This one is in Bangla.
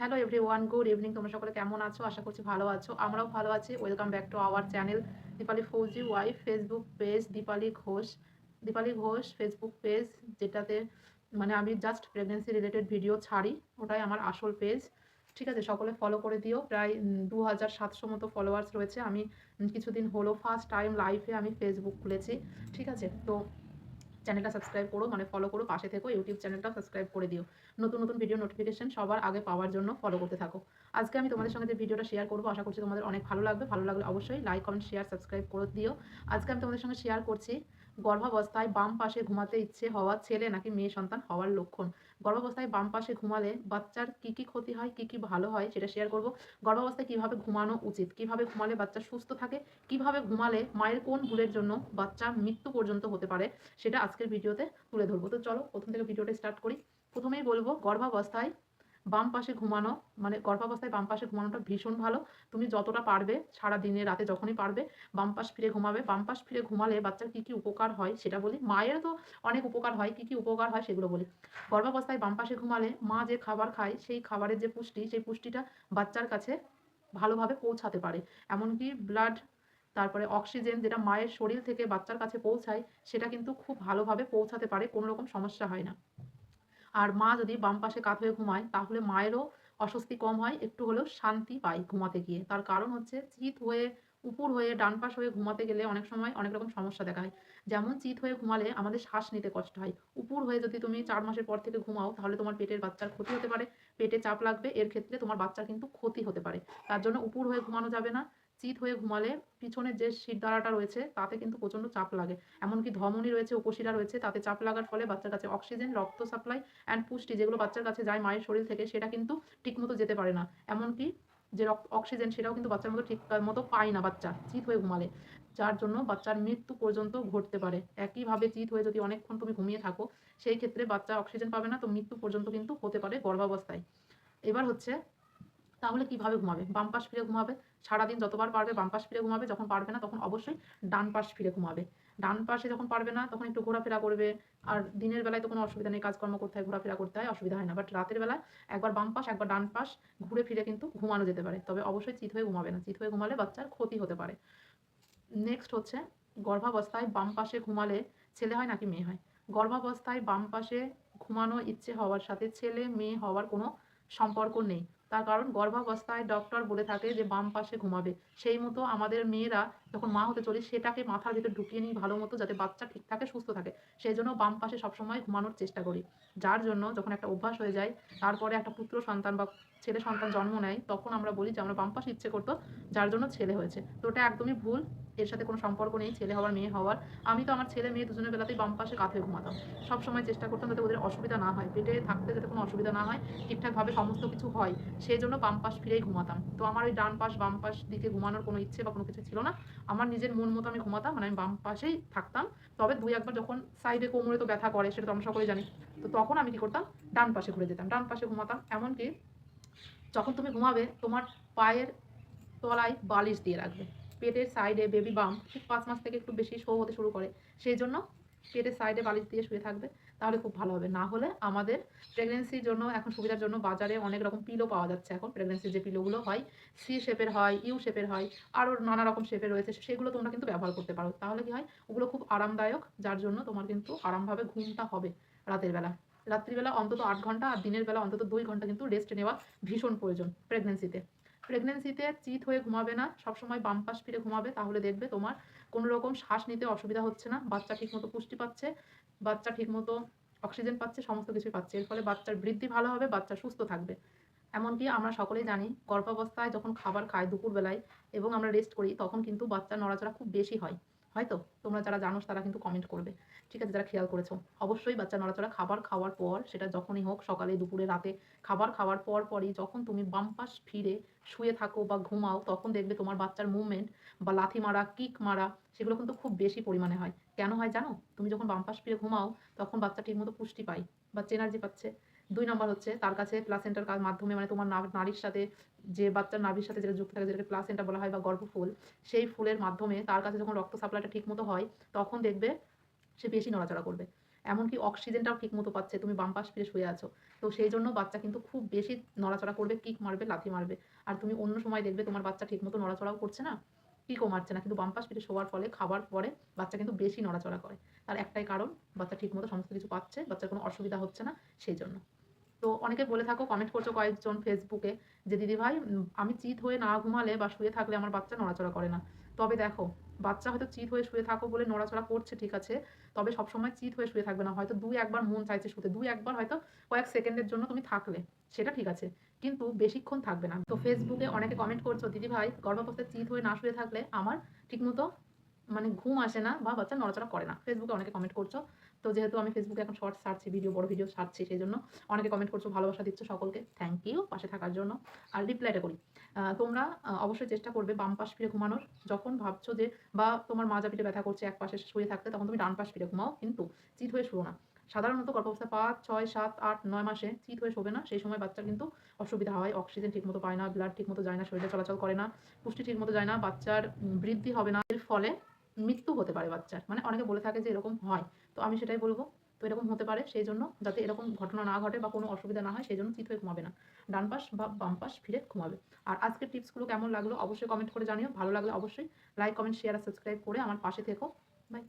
Hello everyone good evening তোমরা সকলে কেমন আছো? আশা করছি ভালো আছো। আমরাও ভালো আছি। Welcome back to our channel Dipali Fauji wife Facebook page Dipali Ghosh Dipali Ghosh Facebook page যেটাতে মানে আমি জাস্ট প্রেগনেন্সি রিলেটেড ভিডিও ছাড়ি। ওটাই আমার আসল পেজ ঠিক আছে, সকলে ফলো করে দিও। প্রায় দু হাজার সাতশো মতো ফলোয়ার্স রয়েছে। আমি কিছুদিন হলো ফার্স্ট টাইম লাইফে আমি ফেসবুক খুলেছি। ঠিক আছে, তো চ্যানেলটা সাবস্ক্রাইব করো মানে ফলো করো, পাশে থেকো, ইউটিউব চ্যানেলটা সাবস্ক্রাইব করে দিও। নতুন নতুন ভিডিও নোটিফিকেশন সবার আগে পাওয়ার জন্য ফলো করতে থাকো। আজকে আমি তোমাদের সঙ্গে যে ভিডিওটা শেয়ার করব, আশা করছি তোমাদের অনেক ভালো লাগবে। ভালো লাগলে অবশ্যই লাইক কমেন্ট শেয়ার সাবস্ক্রাইব করে দিও। আজকে আমি তোমাদের সঙ্গে শেয়ার করছি গর্ভাবস্থায় বাম পাশে ঘুমাতে ইচ্ছে হওয়া ছেলে নাকি মেয়ে সন্তান হওয়ার লক্ষণ। গর্ভাবস্থায় বাম পাশে ঘুমালে বাচ্চার কি কি ক্ষতি হয়, কি কি ভালো হয় সেটা শেয়ার করব। গর্ভাবস্থায় কীভাবে ঘুমানো উচিত? কীভাবে ঘুমালে বাচ্চা সুস্থ থাকে? কীভাবে ঘুমালে মায়ের কোন ভুলের জন্য বাচ্চা মৃত্যু পর্যন্ত হতে পারে সেটা আজকের ভিডিওতে তুলে ধরবো। তো চলো প্রথম থেকে ভিডিওটা স্টার্ট করি। প্রথমেই বলব, গর্ভাবস্থায় বাম পাশে ঘুমানো মানে গর্ভাবস্থায় বাম পাশে ঘুমানোটা ভীষণ ভালো। তুমি যতটা পারবে সারা দিনে রাতে যখনই পারবে, বাম পাশ ফিরে ঘুমাবে। বাম পাশ ফিরে ঘুমালে বাচ্চার কি কি উপকার হয় সেটা বলি। মায়ের তো অনেক উপকার হয়, কি কি উপকার হয় সেগুলো বলি। গর্ভাবস্থায় বাম পাশে ঘুমালে মা যে খাবার খায়, সেই খাবারের যে পুষ্টি, সেই পুষ্টিটা বাচ্চার কাছে ভালোভাবে পৌঁছাতে পারে। এমনকি ব্লাড তারপরে অক্সিজেন যেটা মায়ের শরীর থেকে বাচ্চার কাছে পৌঁছায়, সেটা কিন্তু খুব ভালোভাবে পৌঁছাতে পারে, কোনো রকম সমস্যা হয় না। আর মা যদি বাম পাশে কাত হয়ে ঘুমায়, তাহলে মায়েরও অস্বস্তি কম হয়, একটু হলেও শান্তি পায় ঘুমাতে গিয়ে। তার কারণ হচ্ছে চিত হয়ে উপর হয়ে, ডান পাশ হয়ে ঘুমাতে গেলে অনেক সময় অনেক রকম সমস্যা দেখা হয়। যেমন চিত হয়ে ঘুমালে আমাদের শ্বাস নিতে কষ্ট হয়। উপর হয়ে যদি তুমি চার মাসের পর থেকে ঘুমাও, তাহলে তোমার পেটের বাচ্চার ক্ষতি হতে পারে। পেটে চাপ লাগবে, এর ক্ষেত্রে তোমার বাচ্চার কিন্তু ক্ষতি হতে পারে। তার জন্য উপর হয়ে ঘুমানো যাবে না। চিত হয়ে ঘুমালে পিছনের যে শিরদাঁড়াটা রয়েছে, তাতে কিন্তু প্রচণ্ড চাপ লাগে। এমনকি ধমনী রয়েছে, উপশিরা রয়েছে, তাতে চাপ লাগার ফলে বাচ্চার কাছে অক্সিজেন, রক্ত সাপ্লাই অ্যান্ড পুষ্টি যেগুলো বাচ্চার কাছে যায় মায়ের শরীর থেকে, সেটা কিন্তু ঠিকমতো যেতে পারে না। এমনকি যে রক্ত, অক্সিজেন সেটাও কিন্তু বাচ্চার মতো ঠিক মতো পায় না বাচ্চা চিত হয়ে ঘুমালে। যার জন্য বাচ্চার মৃত্যু পর্যন্ত ঘটতে পারে। একইভাবে চিত হয়ে যদি অনেকক্ষণ তুমি ঘুমিয়ে থাকো, সেই ক্ষেত্রে বাচ্চা অক্সিজেন পাবে না, তো মৃত্যু পর্যন্ত কিন্তু হতে পারে গর্ভাবস্থায়। এবার হচ্ছে তাহলে কীভাবে ঘুমাবে? বাম পাশ ফিরে ঘুমাবে? সারাদিন যতবার পারবে বাম পাশ ফিরে ঘুমাবে, যখন পারবে না তখন অবশ্যই ডান পাশ ফিরে ঘুমাবে। ডান পাশে যখন পারবে না তখন একটু ঘোরাফেরা করবে। আর দিনের বেলায় তো কোনো অসুবিধা নেই, কাজকর্ম করতে হয়, ঘোরাফেরা করতে হয়, অসুবিধা হয় না। বাট রাতের বেলায় একবার বাম পাশ, একবার ডান পাশ ঘুরে ফিরে কিন্তু ঘুমানো যেতে পারে। তবে অবশ্যই চিত হয়ে ঘুমাবে না। চিত হয়ে ঘুমালে বাচ্চার ক্ষতি হতে পারে। নেক্সট হচ্ছে গর্ভাবস্থায় বাম পাশে ঘুমালে ছেলে হয় নাকি মেয়ে হয়? গর্ভাবস্থায় বাম পাশে ঘুমানো ইচ্ছে হওয়ার সাথে ছেলে মেয়ে হওয়ার কোনো সম্পর্ক নেই। তার কারণ গর্ভাবস্থায় ডক্টর বলে থাকে যে বাম পাশে ঘুমাবে। সেই মতো আমাদের মেয়েরা যখন মা হতে চলি, সেটাকে মাথার ভিতরে ঢুকিয়ে নিই ভালো মতো, যাতে বাচ্চা ঠিক থাকে, সুস্থ থাকে। সেই জন্য বাম পাশে সবসময় ঘুমানোর চেষ্টা করি। যার জন্য যখন একটা অভ্যাস হয়ে যায়, তারপরে একটা পুত্র সন্তান বা ছেলে সন্তান জন্ম নেয়, তখন আমরা বলি যে, আমরা বাম পাশে ইচ্ছে করতো যার জন্য ছেলে হয়েছে। তো ওটা একদমই ভুল। এর সাথে কোনো সম্পর্ক নেই, ছেলে হওয়ার, মেয়ে হওয়ার। আমি তো আমার ছেলে, মেয়ে দুজনের বেলাতেই বাম পাশে কাঁথে ঘুমাতাম। সব সময় চেষ্টা করতাম যাতে ওদের অসুবিধা না হয়। পেটে থাকতে যাতে কোনো অসুবিধা না হয়, ঠিকঠাকভাবে সমস্ত কিছু হয় সেই জন্য বাম পাশ ফিরেই ঘুমাতাম। তো আমার ওই ডান পাশ, বাম পাশ দিকে ঘুমানোর কোনো ইচ্ছে বা কোনো কিছু ছিল না। আমার নিজের মন মতো আমি ঘুমাতাম মানে আমি বাম পাশেই থাকতাম। তবে দুই একবার যখন সাইডে কোমরে তো ব্যথা করে, সেটা তো আমরা সকলে জানি। তো তখন আমি কি করতাম? ডান পাশে ঘুরে যেতাম। ডান পাশে ঘুমাতাম। এমনকি যখন তুমি ঘুমাবে, তোমার পায়ের তলায় বালিশ দিয়ে রাখবে। পেটের সাইডে বেবি বাম ঠিক পাঁচ মাস থেকে একটু বেশি শো হতে শুরু করে। সেই জন্য পেটের সাইডে বালিশ দিয়ে শুয়ে থাকবে, তাহলে খুব ভালো হবে। না হলে আমাদের প্রেগনেন্সির জন্য, এখন সুবিধার জন্য বাজারে অনেক রকম পিলো পাওয়া যাচ্ছে এখন। প্রেগনেন্সির যে পিলোগুলো হয় সি শেপের হয় ইউ শেপের হয় আরও নানা রকম শেপের রয়েছে, সেগুলো তোমরা কিন্তু ব্যবহার করতে পারো। তাহলে কি হয়, ওগুলো খুব আরামদায়ক, যার জন্য তোমার কিন্তু আরামভাবে ঘুমটা হবে রাতের বেলা। রাত্রিবেলা অন্তত আট ঘণ্টা আর দিনের বেলা অন্তত দুই ঘণ্টা কিন্তু রেস্ট নেওয়া ভীষণ প্রয়োজন প্রেগনেন্সিতে প্রেগনেন্সিতে চিত হয়ে ঘুমাবে না, সবসময় বাম পাশ ফিরে ঘুমাবে, তাহলে দেখবে তোমার কোনো রকম শ্বাস নিতে অসুবিধা হচ্ছে না, বাচ্চা ঠিকমতো পুষ্টি পাচ্ছে, বাচ্চা ঠিকমতো অক্সিজেন পাচ্ছে, সমস্ত কিছুই পাচ্ছে। এর ফলে বাচ্চার বৃদ্ধি ভালো হবে, বাচ্চা সুস্থ থাকবে। এমনকি আমরা সকলেই জানি, গর্ভাবস্থায় যখন খাবার খাই দুপুরবেলায় এবং আমরা রেস্ট করি, তখন কিন্তু বাচ্চার নড়াচড়া খুব বেশি হয়। হয়তো? তোমরা যারা জানো তারা কিন্তু কমেন্ট করবে। ঠিক আছে, যারা খেয়াল করেছ। অবশ্যই বাচ্চা নড়াচড়া খাবার খাওয়ার পর, সেটা যখনই হোক, সকালে, দুপুরে, রাতে খাবার খাওয়ার পর পরই যখন তুমি বাম পাশ ফিরে শুয়ে থাকো বা ঘুমাও, তখন দেখবে তোমার বাচ্চার মুভমেন্ট বা লাথি মারা কিক মারা, সেগুলো কিন্তু খুব বেশি পরিমাণে হয়। কেন হয় জানো? তুমি যখন বাম পাশ ফিরে ঘুমাও, তখন বাচ্চা ঠিকমতো পুষ্টি পায় বাচ্চা এনার্জি পাচ্ছে। দুই নম্বর হচ্ছে তার কাছে প্লাসেন্টার কাজ মাধ্যমে মানে তোমার নারীর সাথে যে বাচ্চার নাভির সাথে যেটা যুক্ত থাকে যেটাকে প্লাসেন্টা বলা হয় বা গর্ভফুল, সেই ফুলের মাধ্যমে তার কাছে যখন রক্ত সাপ্লাইটা ঠিকমতো হয়, তখন দেখবে সে বেশি নড়াচড়া করবে। এমনকি অক্সিজেনটাও ঠিকমতো পাচ্ছে, তুমি বাম পাশ ফিরে শুয়ে আছো। তো সেই জন্য বাচ্চা কিন্তু খুব বেশি নড়াচড়া করবে, কিক মারবে, লাথি মারবে। আর তুমি অন্য সময় দেখবে তোমার বাচ্চা ঠিকমতো নড়াচড়াও করছে না, কিকও মারছে না। কিন্তু বাম্পাস পিঠে শোয়ার ফলে, খাবার পরে বাচ্চা কিন্তু বেশি নড়াচড়া করে। তার একটাই কারণ, বাচ্চা ঠিকমতো সমস্ত কিছু পাচ্ছে, বাচ্চার কোনো অসুবিধা হচ্ছে না, সেই জন্য। তো অনেকে বলে থাকো কমেন্ট করছ কয়েকজন ফেসবুকে যে, দিদি ভাই আমি চিত হয়ে না ঘুমালে বা শুয়ে থাকলে আমার বাচ্চা নড়াচড়া করে না। তবে দেখো, বাচ্চা হয়তো চিত হয়ে শুয়ে থাকো বলে নড়াচড়া করছে, ঠিক আছে, তবে সবসময় চিত হয়ে শুয়ে থাকবে না। হয়তো দুই একবার মন চাইছে শুতে, দুই একবার হয়তো কয়েক সেকেন্ডের জন্য তুমি থাকলে, সেটা ঠিক আছে, কিন্তু বেশিক্ষণ থাকবে না। তো ফেসবুকে অনেকে কমেন্ট করছ, দিদি ভাই, গর্ভাবস্থায় চিত হয়ে না শুয়ে থাকলে আমার ঠিকমতো মানে ঘুম আসে না বা বাচ্চা নড়াচড়া করে না। ফেসবুকে অনেকে কমেন্ট করছ। তো যেহেতু আমি ফেসবুকে এখন শর্ট ছাড়ছি ভিডিও বড় ভিডিও ছাড়ছি, সেই জন্য অনেকে কমেন্ট করছ, ভালোবাসা দিচ্ছ সকলকে। থ্যাংক ইউ পাশে থাকার জন্য। আর রিপ্লাইটা করি। তোমরা অবশ্যই চেষ্টা করবে বাম পাশ ফিরে ঘুমানোর। যখন ভাবছ যে, বা তোমার মাজা পিঠে ব্যথা করছে, এক পাশে শুয়ে থাকতে তখন তুমি ডান পাশ ফিরে ঘুমাও। কিন্তু চিত হয়ে শুও না। সাধারণত গর্ভাবস্থায় পাঁচ, ছয়, সাত, আট, নয় মাসে চিত হয়ে শোবে না। সেই সময় বাচ্চার কিন্তু অসুবিধা হয়। অক্সিজেন ঠিকমতো পায় না ব্লাড ঠিকমতো যায় না, শরীরে চলাচল করে না, পুষ্টি ঠিকমতো যায় না, বাচ্চার বৃদ্ধি হবে না। এর ফলে মৃত্যু হতে পারে বাচ্চার। মানে অনেকে বলে থাকে যে এরকম হয়। তো আমি সেটাই বলব। তো এরকম হতে পারে সেই জন্য যাতে এরকম ঘটনা না ঘটে বা কোনো অসুবিধা না হয় সেই জন্য চিত হয়ে ঘুমাবে না। ডান পাশ বা বাম পাশ ফিরে ঘুমাবে। আর আজকের টিপসগুলো কেমন লাগল অবশ্যই কমেন্ট করে জানিও। ভালো লাগলে অবশ্যই লাইক, কমেন্ট শেয়ার আর সাবস্ক্রাইব করে আমার পাশে থেকো। বাই